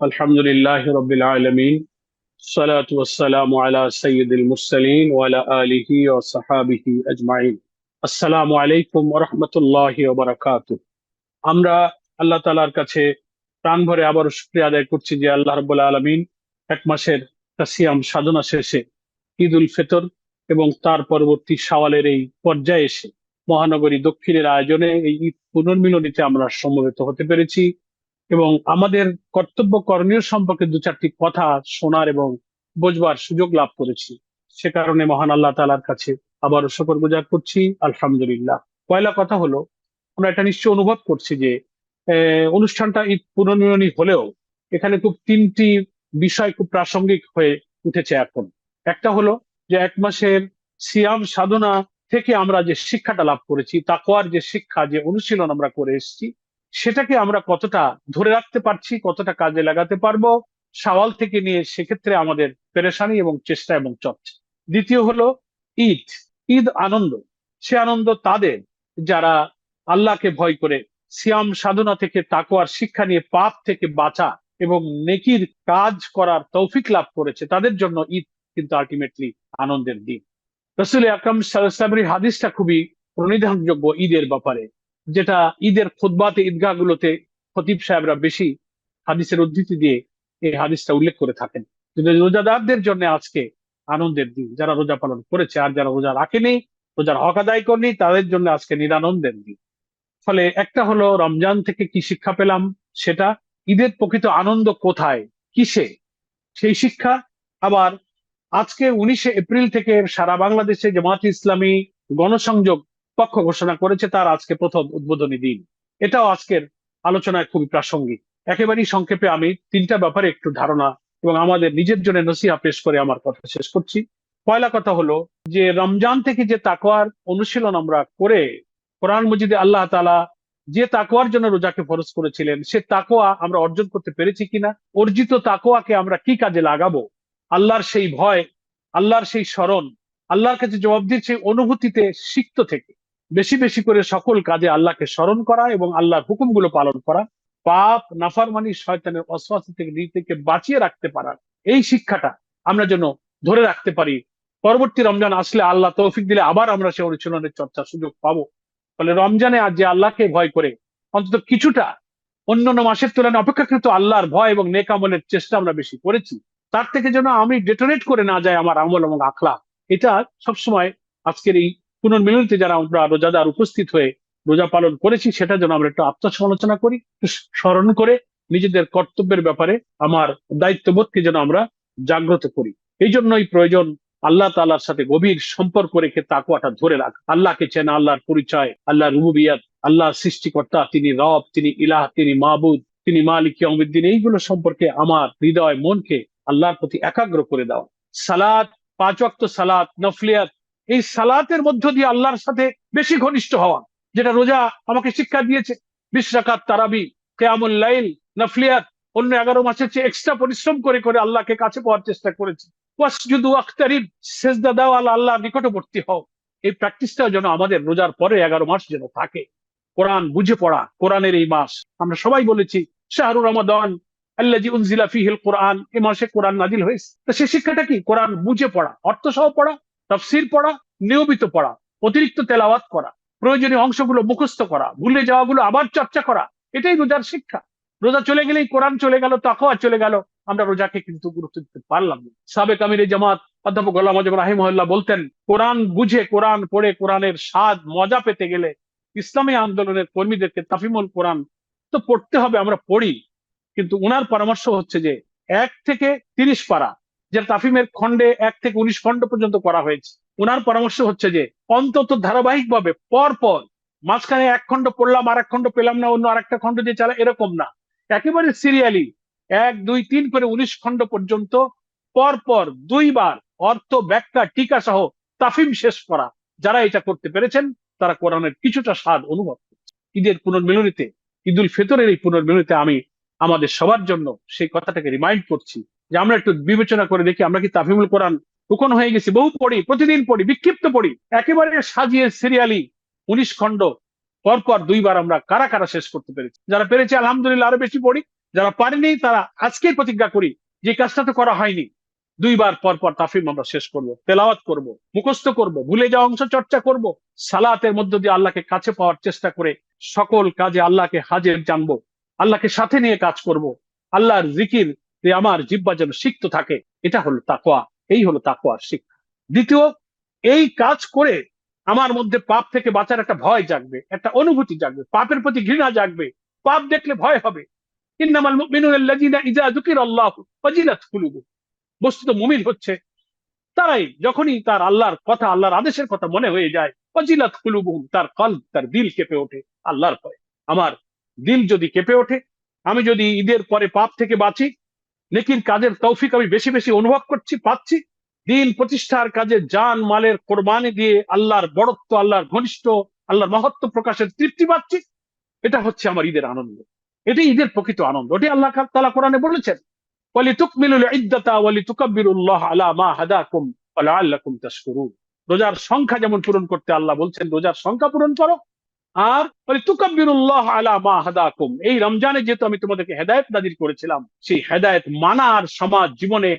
الحمد لله رب العالمين الصلاة والسلام على سيد المرسلين وعلى آله وصحابه أجمعين السلام عليكم ورحمة الله وبركاته আমরা আল্লাহ তালার কাছে প্রাণ ভরে আবারও শুক্রিয়া আদায় করছি যে আল্লাহ রব্বুল আলমিন এক মাসের তাসিয়াম সাধনা শেষে ঈদ উল ফিতর এবং তার পরবর্তী সওয়ালের এই পর্যায়ে এসে মহানগরী দক্ষিণের আয়োজনে এই ঈদ পুনর্মিলনীতে আমরা সমবেত হতে পেরেছি এবং আমাদের কর্তব্য করণীয় সম্পর্কে দু চারটি কথা শোনার এবং বোঝবার সুযোগ লাভ করেছি। সে কারণে মহান আল্লাহ তালার কাছে আবারও শকর গুজার করছি। আলহামদুলিল্লাহ। পয়লা কথা হলো, আমরা এটা নিশ্চয় অনুভব করছি যে অনুষ্ঠানটা ঈদ পুনর্মিলনী হলেও এখানে খুব তিনটি বিষয় খুব প্রাসঙ্গিক হয়ে উঠেছে এখন। একটা হলো যে এক মাসের সিয়াম সাধনা থেকে আমরা যে শিক্ষাটা লাভ করেছি, তাকওয়ার যে শিক্ষা, যে অনুশীলন আমরা করে এসেছি সেটাকে আমরা কতটা ধরে রাখতে পারছি, কতটা কাজে লাগাতে পারব, সওয়াল থেকে নিয়ে সেক্ষেত্রে আমাদের পেরেশানি এবং চেষ্টা এবং চর্চা। দ্বিতীয় হলো ঈদ ঈদ আনন্দ। সে আনন্দ তাদের, যারা আল্লাহকে ভয় করে, সিয়াম সাধনা থেকে তাকওয়ার শিক্ষা নিয়ে পাপ থেকে বাঁচা এবং নেকির কাজ করার তৌফিক লাভ করেছে, তাদের জন্য ঈদ কিন্তু আলটিমেটলি আনন্দের দিন। রসুল আকরম সাল্লামের হাদিসটা খুবই প্রণিধানযোগ্য ঈদের ব্যাপারে। যেটা ঈদের খুদ্বাতে ঈদগাহগুলোতে খতিব সাহেবরা বেশি হাদিসের উদ্ধৃতি দিয়ে এই হাদিসটা উল্লেখ করে থাকেন। কিন্তু রোজাদারদের জন্য আজকে আনন্দের দিন, যারা রোজা পালন করেছে আর যারা রোজা রাখেনি, রোজার হক আদায় করেনি, তাদের জন্য আজকে নিরানন্দের দিন। ফলে একটা হলো রমজান থেকে কি শিক্ষা পেলাম? সেটা ঈদের প্রকৃত আনন্দ কোথায়? কিসে? সেই শিক্ষা আবার আজকে উনিশে এপ্রিল থেকে সারা বাংলাদেশে জামাত ইসলামী গণসংযোগ পক্ষ ঘোষণা করেছে তার আজকে প্রথম উদ্বোধনী দিন। এটাও আজকের আলোচনায় খুবই প্রাসঙ্গিক। একেবারেই সংক্ষেপে আমি তিনটা ব্যাপারে একটু ধারণা এবং আমাদের নিজের জন্য নসিহা পেশ করে আমার কথা শেষ করছি। পয়লা কথা হলো যে, রমজান থেকে যে তাকওয়ার অনুশীলন আমরা করে কোরআন মজিদে আল্লাহ তালা যে তাকওয়ার জন্য রোজাকে ফরজ করেছিলেন, সে তাকোয়া আমরা অর্জন করতে পেরেছি কিনা, অর্জিত তাকোয়াকে আমরা কি কাজে লাগাবো, আল্লাহর সেই ভয়, আল্লাহর সেই স্মরণ, আল্লাহর কাছে জবাবদির সেই অনুভূতিতে সিক্ত থেকে বেশি বেশি করে সকল কাজে আল্লাহকে স্মরণ করা এবং আল্লাহর হুকুমগুলো পালন করা। পাপ, নাফারমানি, শয়তানের অস্বাস্থ্য থেকে নিজেকে বাঁচিয়ে রাখতে পারার এই শিক্ষাটা আমরা যেন ধরে রাখতে পারি। পরবর্তী রমজান আসলে আল্লাহ তৌফিক দিলে আবার আমরা সে অনুশীলনের চর্চার সুযোগ পাবো। ফলে রমজানে আজ যে আল্লাহকে ভয় করে, অন্তত কিছুটা অন্যান্য মাসের তুলনায় অপেক্ষাকৃত আল্লাহর ভয় এবং নেক আমলের চেষ্টা আমরা বেশি করেছি। তার থেকে যেন আমি ডেটোনেট করে না যায় আমার আমল এবং আখলা এটা সবসময় আজকের এই পুনর্মিলনীতে যারা আমরা রোজাদার উপস্থিত হয়ে রোজা পালন করেছি, সেটা যেন আমরা একটু আত্মসমালোচনা করি, একটু স্মরণ করে নিজেদের কর্তব্যের ব্যাপারে আমার দায়িত্ববোধকে যেন আমরা জাগ্রত করি। এই জন্যই প্রয়োজন আল্লাহ তালার সাথে গভীর সম্পর্ক রেখে তাকুয়াটা ধরে রাখ। আল্লাহকে চেনা, আল্লাহর পরিচয় আল্লাহ রুবুবিয়াত আল্লাহ সৃষ্টিকর্তা, তিনি রব, তিনি ইলাহ, তিনি মাহবুদ তিনি মালিক অমিদ্দিন এইগুলো সম্পর্কে আমার হৃদয়, মনকে আল্লাহর প্রতি একাগ্র করে দেওয়া সালাত, পাঁচ ওয়াক্ত সালাত, নফলিয়াত এই সালাতের মধ্য দিয়ে আল্লাহর সাথে বেশি ঘনিষ্ঠ হওয়া, যেটা রোজা আমাকে শিক্ষা দিয়েছে। বিশ রাকাত তারাবি, কেয়ামুল লাইল, নফলিয়াত, অন্য এগারো মাসের চেয়ে এক্সট্রা পরিশ্রম করে করে আল্লাহকে কাছে পাওয়ার চেষ্টা করেছি। আখতারিব দাও আল্লাহ আল্লাহ নিকটবর্তী হও। এই প্র্যাকটিসটাও যেন আমাদের রোজার পরে এগারো মাস যেন থাকে। কোরআন বুঝে পড়া, কোরআনের এই মাস। আমরা সবাই বলেছি শাহরুর রমাদান আল্লাজি উনজিলা ফিহিল কোরআন, এ মাসে কোরআন নাজিল হয়েছে। সে শিক্ষাটা কি? কোরআন বুঝে পড়া অর্থ সহ পড়া তফসির পড়া, নিয়মিত পড়া, অতিরিক্ত তেলাওয়াত করা, প্রয়োজনীয় অংশগুলো মুখস্থ করা, ভুলে যাওয়াগুলো আবার চর্চা করা, এটাই রোজার শিক্ষা। রোজা চলে গেলেই কোরআন চলে গেল, তাকওয়া চলে গেল, আমরা রোজাকে কিন্তু গুরুত্ব দিতে পারলাম না। সাবেক আমির জামাত অধ্যাপক গোলাম আজম রাহিমহল্লা বলতেন, কোরআন বুঝে কোরআন পড়ে কোরআনের স্বাদ, মজা পেতে গেলে ইসলামী আন্দোলনের কর্মীদেরকে তাফিমুল কোরআন তো পড়তে হবে, আমরা পড়ি। কিন্তু উনার পরামর্শ হচ্ছে যে, এক থেকে তিরিশ পারা যে তাফিমের খণ্ডে এক থেকে উনিশ খণ্ড পর্যন্ত করা হয়েছে। উনার পরামর্শ হচ্ছে যে, অন্তত ধারাবাহিকভাবে পর পর মাঝখানে এক খণ্ড পড়লাম আর এক খণ্ড পেলাম না, অন্য আরেকটা খণ্ড দিয়ে চালা, এরকম না। একেবারে সিরিয়ালি এক, দুই, তিন করে উনিশ খণ্ড পর্যন্ত পর পর দুইবার অর্থ, ব্যাখ্যা, টিকা সহ তাফিম শেষ করা। যারা এটা করতে পেরেছেন, তারা কোরআনের কিছুটা স্বাদ অনুভব ঈদের পুনর্মিলনীতে, ঈদুল ফিতরের এই পুনর্মিলনীতে আমি আমাদের সবার জন্য সেই কথাটাকে রিমাইন্ড করছি যে আমরা একটু বিবেচনা করে দেখি, আমরা কি তাফিমুল কোরআন উকন হয়ে গেছি? বহু পড়ি, প্রতিদিন পড়ি, বিক্ষিপ্ত পড়ি। একেবারে সাজিয়ে সিরিয়ালি উনিশ খণ্ড, পরপর দুইবার আমরা কারা কারা শেষ করতে পেরেছি? যারা পেরেছি, আলহামদুলিল্লাহ, আরও বেশি পড়ি। যারা পারেনি, তারা আজকেই প্রতিজ্ঞা করি যে কাজটা তো করা হয়নি। দুইবার পর পর তাফিম আমরা শেষ করব, তেলাওয়াত করব, মুখস্থ করব, ভুলে যাওয়া অংশ চর্চা করব, সালাতের মধ্য দিয়ে আল্লাহকে কাছে পাওয়ার চেষ্টা করে সকল কাজে আল্লাহকে হাজির জানব, আল্লাহকে সাথে নিয়ে কাজ করব, আল্লাহর জিকির যে আমার জিব্বা যেন সিক্ত থাকে, এটা হলো তাকোয়া এই হলো তাকোয়ার শিক্ষা। দ্বিতীয়, এই কাজ করে আমার মধ্যে পাপ থেকে বাঁচার একটা ভয় জাগবে, একটা অনুভূতি জাগবে, পাপের প্রতি ঘৃণা জাগবে, পাপ দেখলে ভয় হবে। বস্তুত মুমিন হচ্ছে, তারাই যখনই তার আল্লাহর কথা, আল্লাহর আদেশের কথা মনে হয়ে যায় অজিলাত কুলুবুহুম, তার কল তার দিল কেঁপে ওঠে আল্লাহর ভয়। আমার দিল যদি কেঁপে ওঠে, আমি যদি ঈদের পরে পাপ থেকে বাঁচি নেকির কাজের তৌফিক আমি বেশি বেশি অনুভব করছি, পাচ্ছি। দিন প্রতিষ্ঠার কাজে জান, মালের কোরবানি দিয়ে আল্লাহর বড়ত্ব, আল্লাহর ঘনিষ্ঠ, আল্লাহর মহত্ব প্রকাশের তৃপ্তি পাচ্ছি। এটা হচ্ছে আমার ঈদের আনন্দ। এটি ঈদের প্রকৃত আনন্দ। ওটি আল্লাহ তালা কোরআনে বলেছেন ওয়ালিতুকমিলুল ইদ্দাতা ওয়ালিতুকাব্বিরুল্লাহ আলা মা হাদাকুম ওয়া লাআল্লাকুম তাশকুরুন। রোজার সংখ্যা যেমন পূরণ করতে আল্লাহ বলছেন, রোজার সংখ্যা পূরণ করো। আর ওয়ালিতুকাব্বিরুল্লাহ আলা মা হাদাকুম। এই রমজানে যেহেতু আমি তোমাদেরকে হেদায়েত নাজির করেছিলাম, সেই হেদায়েত মানার সমাজ জীবনে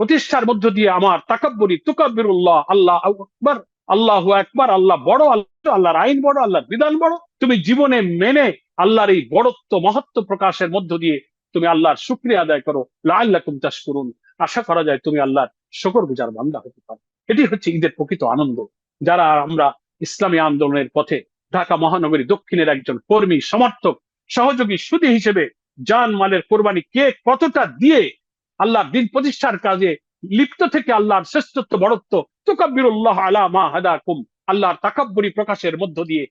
প্রতিষ্ঠার মধ্য দিয়ে আমার তাকাব্বুরি, তুকাব্বিরুল্লাহ, আল্লাহ আকবার, আল্লাহু আকবার, আল্লাহ বড়, আল্লাহ আল্লাহর আইন বড়, আল্লাহর বিধান বড়। তুমি জীবনে মেনে আল্লাহর এই বড়ত্ব, মহত্ব প্রকাশের মধ্য দিয়ে তুমি আল্লাহর শুক্রিয়া আদায় করো। লাল্লাকুম চাষ করুন আশা করা যায় তুমি আল্লাহর শকর গুজার বান্দা হতে পারো। এটি হচ্ছে ঈদের প্রকৃত আনন্দ, যারা আমরা ইসলামী আন্দোলনের পথে ঢাকা মহানগরী দক্ষিণের একজন কর্মী, সমর্থক, সহযোগী, সুদী হিসেবে জান মালের কোরবানি কে কতটা দিয়ে আল্লাহর দিন প্রতিষ্ঠার কাজে লিপ্ত থেকে আল্লাহর শ্রেষ্ঠত্ব, বড়ত্ব, তুকাব্বিরুল্লাহ আলা মা হাদাকুম, আল্লাহর তাকাব্বুরি প্রকাশের মধ্য দিয়ে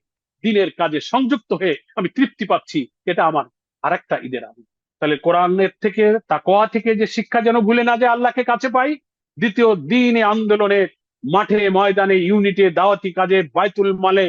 দিনের কাজে সংযুক্ত হয়ে আমি তৃপ্তি পাচ্ছি, এটা আমার আরেকটা ঈদের আনন্দ। তাহলে কোরআনের থেকে তাকোয়া থেকে যে শিক্ষা যেন ভুলে না যায় আল্লাহকে কাছে পাই, দ্বিতীয় দিনে আন্দোলনে, মাঠে ময়দানে, ইউনিটে, দাওয়াতি কাজে, বাইতুল মালে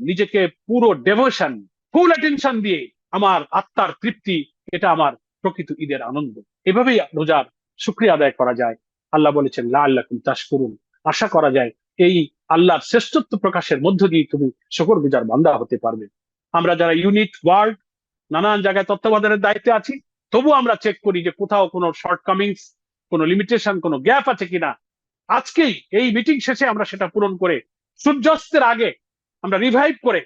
নিজেকে পুরো ডেভোশন ফুল অ্যাটেনশন দিয়ে আমার আত্মার তৃপ্তি, এটা আমার প্রকৃত ঈদের আনন্দ। এভাবেই রোজার শুক্রিয়া আদায় করা যায়। আল্লাহ বলেছেন লা আল্লাহ চাষ করুন আশা করা যায়, এই আল্লাহর শ্রেষ্ঠত্ব প্রকাশের মধ্য দিয়ে তুমি শকর গুজার বান্দা হতে পারবে। আমরা যারা ইউনিট ওয়ার্ল্ড নানান জায়গায় তত্ত্বাবধানের দায়িত্বে আছি তবু আমরা চেক করি যে কোথাও কোনো শর্টকামিংস কোনো লিমিটেশন কোনো গ্যাপ আছে কিনা। আজকেই এই মিটিং শেষে আমরা সেটা পূরণ করে সূর্যাস্তের আগে আমরা রিভাইভ করে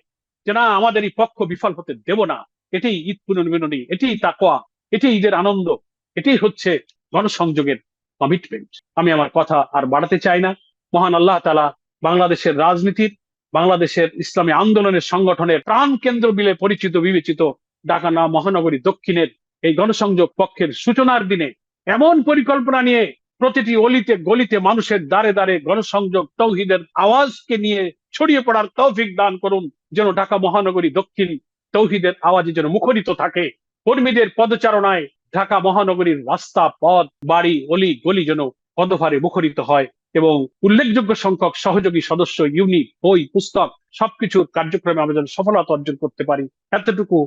যে না আমাদের এই পক্ষ বিফল হতে দেব না। এটি ঈদ পুনর্মিলনী, এটি তাকোয়া এটি ঈদের আনন্দ, এটি হচ্ছে গণসংযোগের কমিটমেন্ট আমি আমার কথা আর বাড়াতে চাই না। মহান আল্লাহ তালা বাংলাদেশের রাজনীতির, বাংলাদেশের ইসলামী আন্দোলনের সংগঠনের প্রাণ কেন্দ্র বিলে পরিচিত, বিবেচিত ঢাকা মহানগরী দক্ষিণের এই গণসংযোগ পক্ষের সূচনার দিনে এমন পরিকল্পনা নিয়ে প্রতিটি অলিতে, গলিতে মানুষের দ্বারে দ্বারে গণসংযোগ, তৌহিদের আওয়াজকে নিয়ে ছড়িয়ে পড়ার তৌফিক দান করুন, যেন ঢাকা মহানগরী দক্ষিণ তৌহিদের আওয়াজে যেন মুখরিত থাকে। কর্মীদের পদচারণায় ঢাকা মহানগরীর রাস্তা, পথ, বাড়ি, অলি, গলি যেন পদভারে মুখরিত হয় এবং উল্লেখযোগ্য সংখ্যক সহযোগী সদস্য, ইউনিট, বই, পুস্তক সবকিছুর কার্যক্রমে আমরা যেন সফলতা অর্জন করতে পারি। এতটুকু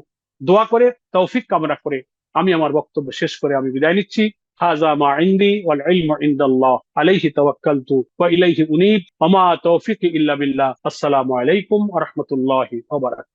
দোয়া করে, তৌফিক কামনা করে আমি আমার বক্তব্য শেষ করে আমি বিদায় নিচ্ছি। هذا ما عندي والعلم عند الله. عليه توكلت وإليه أنيب. وما توفيقي إلا بالله. السلام عليكم ورحمة الله وبركاته.